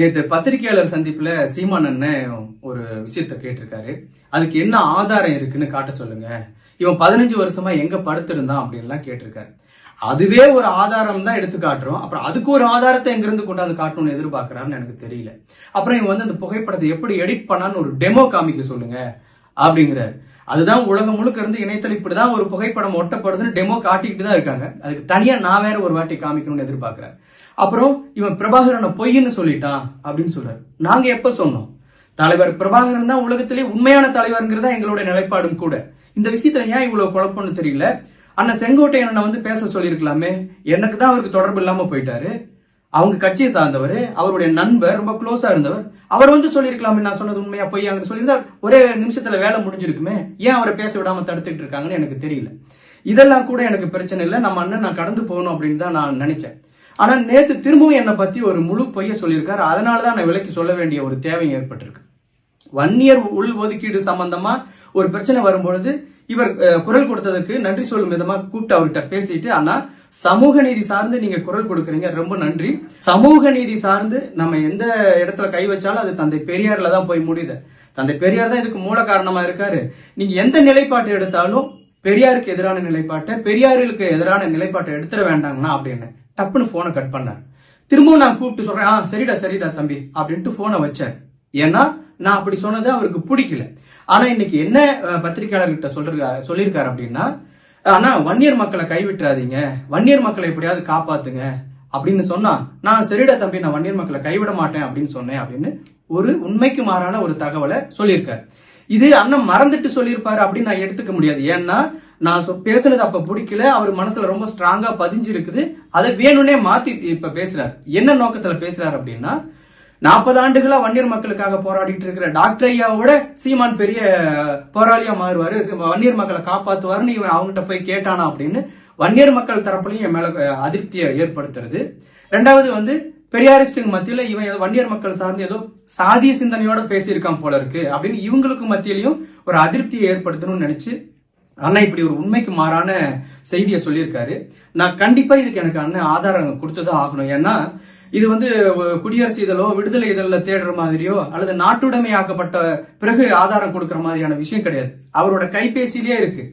நேற்று பத்திரிகையாளர் சந்திப்புல சீமான் அண்ணன் ஒரு விஷயத்த கேட்டிருக்காரு. அதுக்கு என்ன ஆதாரம் இருக்குன்னு காட்ட சொல்லுங்க. இவன் பதினஞ்சு வருஷமா எங்க படுத்திருந்தான் அப்படின்லாம் கேட்டிருக்காரு. அதுவே ஒரு ஆதாரம் தான் எடுத்து காட்டுறோம். அப்புறம் அதுக்கு ஒரு ஆதாரத்தை எங்கிருந்து கொண்டாந்து காட்டணும்னு எதிர்பார்க்கறாருன்னு எனக்கு தெரியல. அப்புறம் இவன் வந்து அந்த புகைப்படத்தை எப்படி எடிட் பண்ணான்னு ஒரு டெமோ காமிக்க சொல்லுங்க அப்படிங்கிறாரு. அதுதான் உலகம் முழுக்க இருந்து இணையத்தில் இப்படிதான் ஒரு புகைப்படம் ஒட்டப்படுதுன்னு டெமோ காட்டிக்கிட்டு தான் இருக்காங்க. அதுக்கு தனியா நான் வேற ஒரு வாட்டி காமிக்கணும்னு எதிர்பார்க்கிறேன் அப்புறம் இவன் பிரபாகரனை பொய்ன்னு சொல்லிட்டான் அப்படின்னு சொல்றாரு. நாங்க எப்ப சொன்னோம்? தலைவர் பிரபாகரன் தான் உலகத்திலே உண்மையான தலைவர்ங்கிறதா எங்களுடைய நிலைப்பாடும் கூட. இந்த விஷயத்துல ஏன் இவ்வளவு குழப்பம்னு தெரியல? அண்ணன் செங்கோட்டையன் வந்து பேச சொல்லியிருக்கலாமே. எனக்கு தான் அவருக்கு தொடர்பு இல்லாம போயிட்டாரு. அவங்க கட்சியை சார்ந்தவர் அவருடைய நண்பர் ரொம்ப க்ளோஸா இருந்தவர் அவர் வந்து சொல்லியிருக்கலாமே நான் சொன்னது உண்மையா போய் அங்க ஒரே நிமிஷத்துல வேலை முடிஞ்சிருக்குமே ஏன் அவரை பேச விடாம தடுத்துட்டு இருக்காங்கன்னு எனக்கு தெரியல. இதெல்லாம் கூட எனக்கு பிரச்சனை இல்லை நம்ம அண்ணன் நான் கடந்து போகணும் அப்படின்னு தான் நான் நினைச்சேன். ஆனா நேத்து திரும்பவும் என்னை பத்தி ஒரு முழு பொய்ய சொல்லியிருக்காரு அதனாலதான் நான் விலைக்கு சொல்ல வேண்டிய ஒரு தேவை ஏற்பட்டிருக்கு. வன்னியர் உள் ஒதுக்கீடு சம்பந்தமா ஒரு பிரச்சனை வரும்பொழுது இவர் குரல் கொடுத்ததுக்கு நன்றி சொல்லும் விதமா கூப்பிட்டு அவர்கிட்ட பேசிட்டு அண்ணா சமூக நீதி சார்ந்து நீங்க குரல் கொடுக்குறீங்க ரொம்ப நன்றி. சமூக நீதி சார்ந்து நம்ம எந்த இடத்துல கை வச்சாலும் அது தந்தை பெரியார்ல தான் போய் முடியுது. தந்தை பெரியார் தான் இதுக்கு மூல காரணமா இருக்காரு. நீங்க எந்த நிலைப்பாட்டை எடுத்தாலும் பெரியாருக்கு எதிரான நிலைப்பாட்டை பெரியாருக்கு எதிரான நிலைப்பாட்டை எடுத்துட வேண்டாங்கண்ணா அப்படின்னு டப்புன்னு போனை கட் பண்ணார். திரும்பவும் நான் கூப்பிட்டு சொல்றேன். ஆ சரிடா சரிடா தம்பி அப்படின்ட்டு போனை வச்சேன் ஏன்னா நான் அப்படி சொன்னது அவருக்கு பிடிக்கல. ஆனா இன்னைக்கு என்ன பத்திரிகையாளர்கிட்ட பத்திரிக்கையாளர்கிட்ட சொல்றாரு சொல்லியிருக்காரு அப்படின்னா ஆனா வன்னியர் மக்களை கைவிட்டுறாதீங்க. வன்னியர் மக்களை எப்படியாவது காப்பாத்துங்க. அப்படின்னு சொன்னா நான் சரிடா தம்பி நான் வன்னியர் மக்களை கைவிட மாட்டேன் அப்படின்னு சொன்னேன் அப்படின்னு ஒரு உண்மைக்கு மாறான ஒரு தகவலை சொல்லியிருக்காரு. இது அண்ணன் மறந்துட்டு சொல்லியிருப்பாரு அப்படின்னு நான் எடுத்துக்க முடியாது. ஏன்னா நான் சொ- பேசுனது அப்ப பிடிக்கல. அவர் மனசுல ரொம்ப ஸ்ட்ராங்கா பதிஞ்சிருக்குது. அதை வேணும்னே மாத்தி இப்ப பேசுறாரு. என்ன நோக்கத்துல பேசுறாரு அப்படின்னா நாற்பது ஆண்டுகளா வன்னியர் மக்களுக்காக போராடிட்டு இருக்கிற டாக்டர் ஐயாவோட சீமான் பெரிய போராளியா மாறுவாரு. வன்னியர் மக்களை காப்பாத்துவாருன்னு இவன் அவங்ககிட்ட போய் கேட்டானா அப்படின்னு வன்னியர் மக்கள் தரப்புலையும் என் மேல அதிருப்தியை ஏற்படுத்துறது. ரெண்டாவது வந்து பெரியாரிஸ்டுக்கு மத்தியில இவன் ஏதோ வன்னியர் மக்கள் சார்ந்து ஏதோ சாதிய சிந்தனையோட பேசியிருக்கான் போல இருக்கு அப்படின்னு இவங்களுக்கு மத்தியிலையும் ஒரு அதிருப்தியை ஏற்படுத்தணும்னு நினைச்சு அண்ணா இப்படி ஒரு உண்மைக்கு மாறான செய்தியை சொல்லியிருக்காரு. நான் கண்டிப்பா இதுக்கு எனக்கு அண்ணன் ஆதாரம் கொடுத்துதான் ஆகணும். ஏன்னா இது வந்து குடியரசு இதழோ விடுதலை இதழில் தேடுற மாதிரியோ அல்லது நாட்டுடைமையாக்கப்பட்ட பிறகு ஆதாரம் கொடுக்குற மாதிரியான விஷயம் கிடையாது. அவரோட கைபேசியிலே இருக்கு.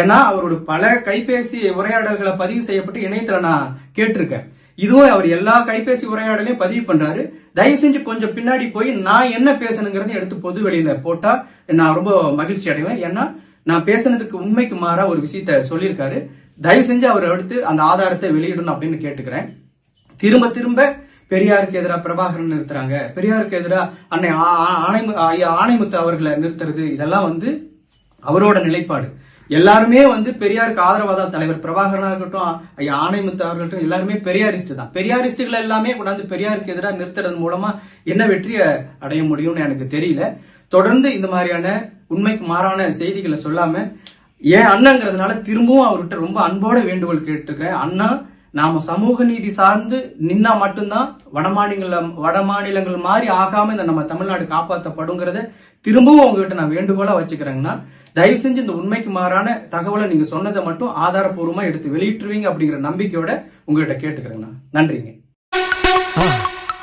ஏன்னா அவரோட பல கைபேசி உரையாடல்களை பதிவு செய்யப்பட்டு இணையத்துல நான் கேட்டிருக்கேன். இதுவும் அவர் எல்லா கைபேசி உரையாடலையும் பதிவு பண்றாரு. தயவு செஞ்சு கொஞ்சம் பின்னாடி போய் நான் என்ன பேசணுங்கிறத எடுத்து பொது வெளியில போட்டா நான் ரொம்ப மகிழ்ச்சி அடைவேன். ஏன்னா நான் பேசுனதுக்கு உண்மைக்கு மாறா ஒரு விஷயத்த சொல்லியிருக்காரு. தயவு செஞ்சு அவர் எடுத்து அந்த ஆதாரத்தை வெளியிடணும் அப்படின்னு கேட்டுக்கிறேன். திரும்ப திரும்ப பெரியாருக்கு எதிராக பிரபாகரன் நிறுத்துறாங்க. பெரியாருக்கு எதிராக அன்னை ஆணைமு- ஐயா ஆணைமுத்து அவர்களை நிறுத்துறது இதெல்லாம் வந்து அவரோட நிலைப்பாடு. எல்லாருமே வந்து பெரியாருக்கு ஆதரவாக தான் தலைவர். பிரபாகரனா இருக்கட்டும் ஐயா ஆணைமுத்து அவர்கள்ட்டும் எல்லாருமே பெரியாரிஸ்ட் தான். பெரியாரிஸ்டுகள் எல்லாமே கொண்டாந்து பெரியாருக்கு எதிராக நிறுத்துறது மூலமா என்ன வெற்றியை அடைய முடியும்னு எனக்கு தெரியல. தொடர்ந்து இந்த மாதிரியான உண்மைக்கு மாறான செய்திகளை சொல்லாம ஏன் அண்ணங்கிறதுனால திரும்பவும் அவர்கிட்ட ரொம்ப அன்போட வேண்டுகோள் கேட்டிருக்கிறேன் அண்ணா நாம சமூக நீதி சார்ந்து நின்னா மட்டும்தான் வடமாநில வடமாநிலங்கள் மாதிரி ஆகாம இந்த நம்ம தமிழ்நாடு காப்பாற்றப்படுங்கிறத திரும்பவும் உங்ககிட்ட நான் வேண்டுகோளா வச்சுக்கிறேங்கன்னா தயவு செஞ்சு இந்த உண்மைக்கு மாறான தகவலை நீங்க சொன்னதை மட்டும் ஆதாரப்பூர்வமா எடுத்து வெளியிட்டுருவீங்க அப்படிங்கிற நம்பிக்கையோட உங்ககிட்ட கேட்டுக்கிறேங்கண்ணா நன்றிங்க.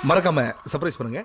மறக்காம சர்ப்ரைஸ் பண்ணுங்க.